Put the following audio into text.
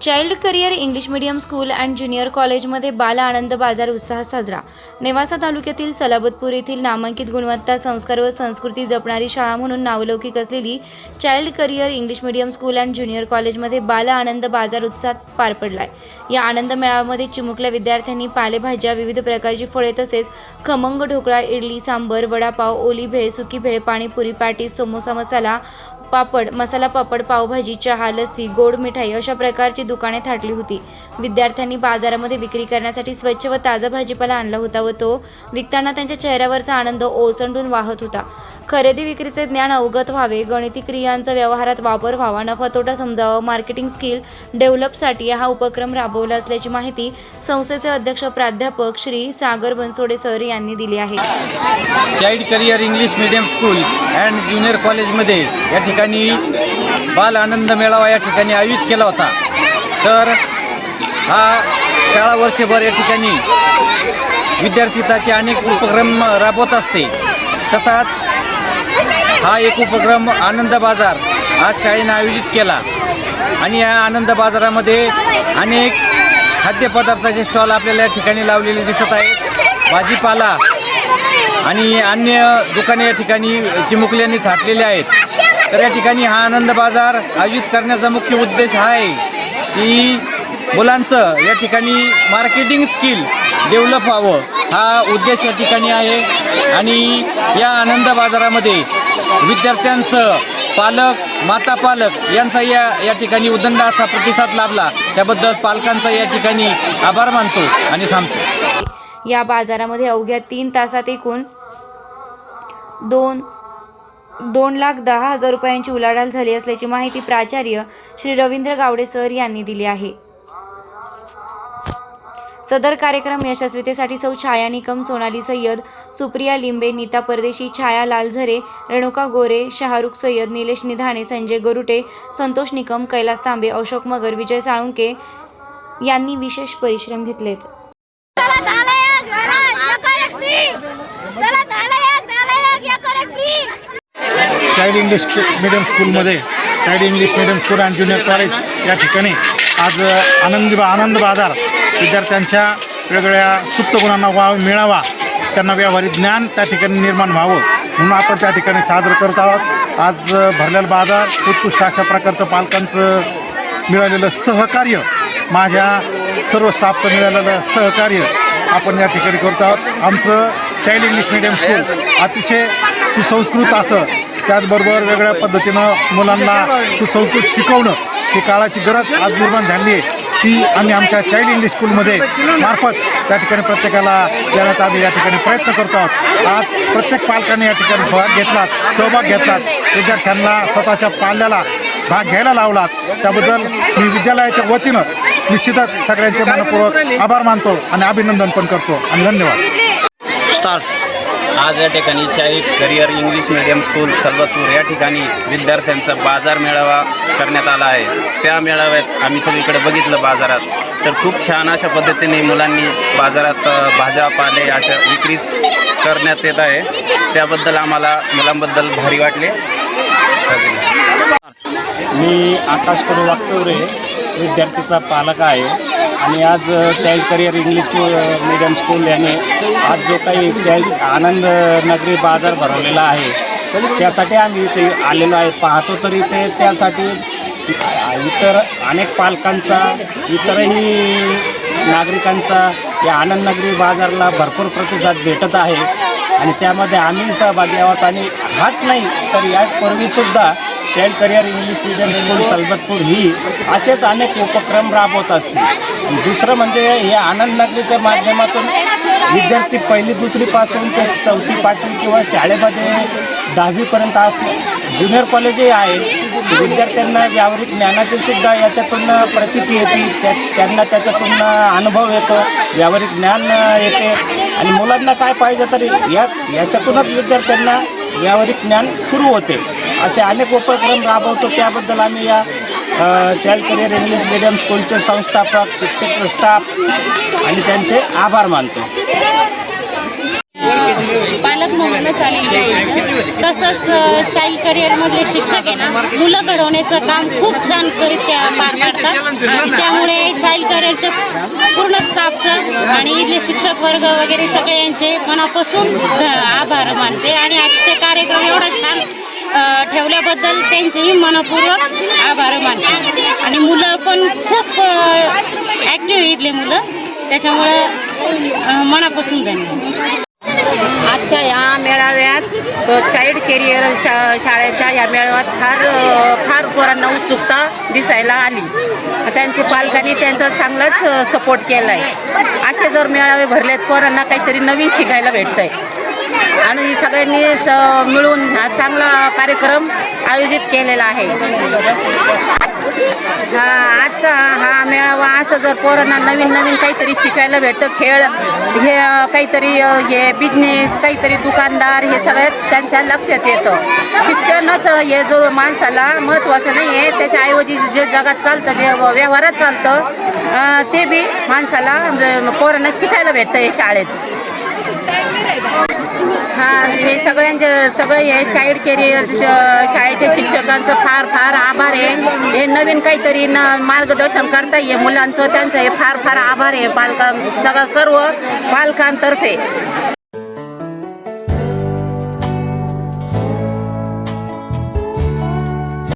Child career English medium school and junior कॉलेजमध्ये बाल आनंद बाजार उत्साह साजरा. नेवासा तालुक्यातील सलाबतपूर येथील नामांकित गुणवत्ता संस्कार व संस्कृती जपणारी शाळा म्हणून नावलौकिक असलेली child career English medium school and junior कॉलेजमध्ये बाल आनंद बाजार उत्साहात पार पडलाय. या आनंद मेळाव्यामध्ये चिमुकल्या विद्यार्थ्यांनी पालेभाज्या विविध प्रकारची फळे तसेच खमंग ढोकळा इडली सांबर वडापाव ओली भेळ सुकी भेळ पाणीपुरी पॅटीस समोसा मसाला पापड मसाला पापड पावभाजी चहा लस्सी गोड मिठाई अशा प्रकारची दुकाने थाटली होती. विद्यार्थ्यांनी बाजारामध्ये विक्री करण्यासाठी स्वच्छ व ताजा भाजीपाला आणला होता व तो विकताना त्यांच्या चेहऱ्यावरचा आनंद ओसंडून वाहत होता. खरेदी विक्रीचे ज्ञान अवगत व्हावे गणिती क्रियांचा व्यवहारात वापर व्हावा नफा तोटा समजावा मार्केटिंग स्किल डेव्हलपसाठी हा उपक्रम राबवला असल्याची माहिती संस्थेचे अध्यक्ष प्राध्यापक श्री सागर बनसोडे सर यांनी दिली आहे. Child career English medium school and junior कॉलेजमध्ये या ठिकाणी बाल आनंद मेळावा या ठिकाणी आयोजित केला होता. तर हा शाळा वर्षभर या ठिकाणी विद्यार्थिताचे अनेक उपक्रम राबवत असते. तसाच हा एक उपक्रम आनंद बाजार आज शाळेनं आयोजित केला. आणि या आनंद बाजारामध्ये अनेक खाद्यपदार्थाचे स्टॉल आपल्याला या ठिकाणी लावलेले दिसत आहेत. भाजीपाला आणि अन्य दुकाने या ठिकाणी चिमुकल्यांनी थाटलेले आहेत. तर या ठिकाणी हा आनंद बाजार आयोजित करण्याचा मुख्य उद्देश हा आहे की मुलांचं या ठिकाणी मार्केटिंग स्किल डेव्हलप व्हावं. हा उद्देश या ठिकाणी आहे. आणि या आनंद बाजारामध्ये विद्यार्थ्यांसह पालक माता पालक यांचा या या ठिकाणी उदंड असा प्रतिसाद लाभला. त्याबद्दल पालकांचा या ठिकाणी आभार मानतो आणि थांबतो. या बाजारामध्ये अवघ्या तीन तासात एकूण दोन दोन लाख दहा हजार रुपयांची उलाढाल झाली असल्याची माहिती प्राचार्य श्री रवींद्र गावडे सर यांनी दिली आहे. सदर कार्यक्रम यशस्वीतेसाठी सौ छाया निकम सोनाली सय्यद सुप्रिया लिंबे नीता परदेशी छाया लालझरे रेणुका गोरे शाहरुख सय्यद निलेश निधाणे संजय गरुटे संतोष निकम कैलास तांबे अशोक मगर विजय साळुंके यांनी विशेष परिश्रम घेतलेत. चाइल्ड इंग्लिश मिडियम स्कूलमध्ये child English medium school and junior college या ठिकाणी आज आनंद आनंद बाजार विद्यार्थ्यांच्या वेगवेगळ्या सुप्त गुणांना वाव मिळावा त्यांना व्यावहारिक ज्ञान त्या ठिकाणी निर्माण व्हावं म्हणून आपण त्या ठिकाणी साजरं करत आहोत. आज भरलेला बाजार उत्कृष्ट अशा प्रकारचं पालकांचं मिळालेलं सहकार्य माझ्या सर्व स्टाफचं मिळालेलं सहकार्य आपण या ठिकाणी करत आहोत. आमचं चाइल्ड इंग्लिश मिडियम स्कूल अतिशय सुसंस्कृत असं त्याचबरोबर वेगळ्या पद्धतीनं मुलांना सुसंस्कृत शिकवणं ही काळाची गरज आज निर्माण झाली आहे. ती आम्ही आमच्या चाइल्ड इंग्लिश स्कूलमध्ये मार्फत त्या ठिकाणी प्रत्येकाला देण्याचा आम्ही या ठिकाणी प्रयत्न करतो. आहोत आज प्रत्येक पालकाने या ठिकाणी भाग घेतलात सहभाग घेतलात विद्यार्थ्यांना स्वतःच्या पाल्याला भाग घ्यायला लावलात. त्याबद्दल मी विद्यालयाच्या वतीनं निश्चितच सगळ्यांचे मनपूर्वक आभार मानतो आणि अभिनंदन पण करतो आणि धन्यवाद. स्टार्ट आज या ठिकाणी child career English medium school सर्वतूर या ठिकाणी विद्यार्थ्यांचा बाजार मेळावा करण्यात आला आहे. त्या मेळाव्यात आम्ही सगळीकडे बघितलं बाजारात. तर खूप छान अशा पद्धतीने मुलांनी बाजारात भाज्या पाले अशा विक्रीस करण्यात येत आहे. त्याबद्दल आम्हाला मुलांबद्दल भारी वाटले. मी आकाश कडू वागचौरे विद्यार्थीचा पालक आहे. आणि आज child career English medium school याने आज जो काही चाइल्ड आनंद नगरी बाजार भरवलेला आहे त्यासाठी आम्ही इथे आलेलो आहे. पाहतो तरी ते त्यासाठी इतर अनेक पालकांचा इतरही नागरिकांचा या आनंद नगरी बाजारला भरपूर प्रतिसाद भेटत आहे. आणि त्यामध्ये आम्ही सहभागी आहोत आणि हाच नाही तर यापूर्वीसुद्धा child career English medium school Salabatpur ही असेच अनेक उपक्रम राबवत असते दुसरं म्हणजे या आनंद नगरीच्या माध्यमातून विद्यार्थी पहिली दुसरीपासून ते चौथी पाचवी किंवा शाळेमध्ये दहावीपर्यंत असणे ज्युनियर कॉलेजही आहे. विद्यार्थ्यांना व्यावहारिक ज्ञानाची सुद्धा याच्यातून प्रचिती येते. त्या त्यांना त्याच्यातून अनुभव येतो. व्यावहारिक ज्ञान येते. आणि मुलांना काय पाहिजे तरी या याच्यातूनच विद्यार्थ्यांना व्यावहारिक ज्ञान सुरू होते. असे अनेक उपक्रम राबवतो. त्याबद्दल आम्ही या चाइल्ड करिअर इंग्लिश मिडियम स्कूलचे संस्थापक शिक्षक स्टाफ आणि त्यांचे आभार मानतो. पालक म्हणूनच आलेली आहे तसंच अ, चाइल्ड करिअरमधले शिक्षक आहे ना मुलं घडवण्याचं काम खूप छान करीत्या पार पाडतात. त्यामुळे चाइल्ड करिअरच्या पूर्ण स्टाफचं आणि इथले शिक्षक वर्ग वगैरे सगळ्यांचे मनापासून आभार मानते. आणि आजचे कार्यक्रम एवढा छान ठेवल्याबद्दल त्यांचेही मनपूर्वक आभार मानते. आणि मुलं पण खूप ॲक्टिव्ह इथले मुलं. त्याच्यामुळं मनापासून धन्यवाद. आजच्या या मेळाव्यात चाइल्ड केरियर शा शाळेच्या या मेळाव्यात फार फार पोरांना उत्सुकता दिसायला आली. त्यांच्या पालकांनी त्यांचा चांगलाच सपोर्ट केला आहे असे जर मेळावे भरलेत पोरांना काहीतरी नवीन शिकायला भेटतं आहे आणि सगळ्यांनीच मिळून हा चांगला कार्यक्रम आयोजित केलेला आहे. हा आजचा हा मेळावा असं जर पोरांना नवीन नवीन काहीतरी शिकायला भेटतं खेळ हे काहीतरी हे बिझनेस काहीतरी दुकानदार हे सगळ्यात त्यांच्या लक्षात येतं. शिक्षणच हे जो माणसाला महत्त्वाचं नाही आहे त्याच्याऐवजी जे जगात चालतं जे व्यवहारात चालतं ते बी माणसाला म्हणजे पोरांना शिकायला भेटतं हे शाळेत. हा हे सगळ्यांचे सगळे हे चाइल्ड केरियर शाळेच्या शिक्षकांचं फार फार आभार आहे. हे नवीन काहीतरी न मार्गदर्शन करता ये मुलांचं त्यांचं हे फार फार आभार आहे. पालकां सगळं सर्व पालकांतर्फे.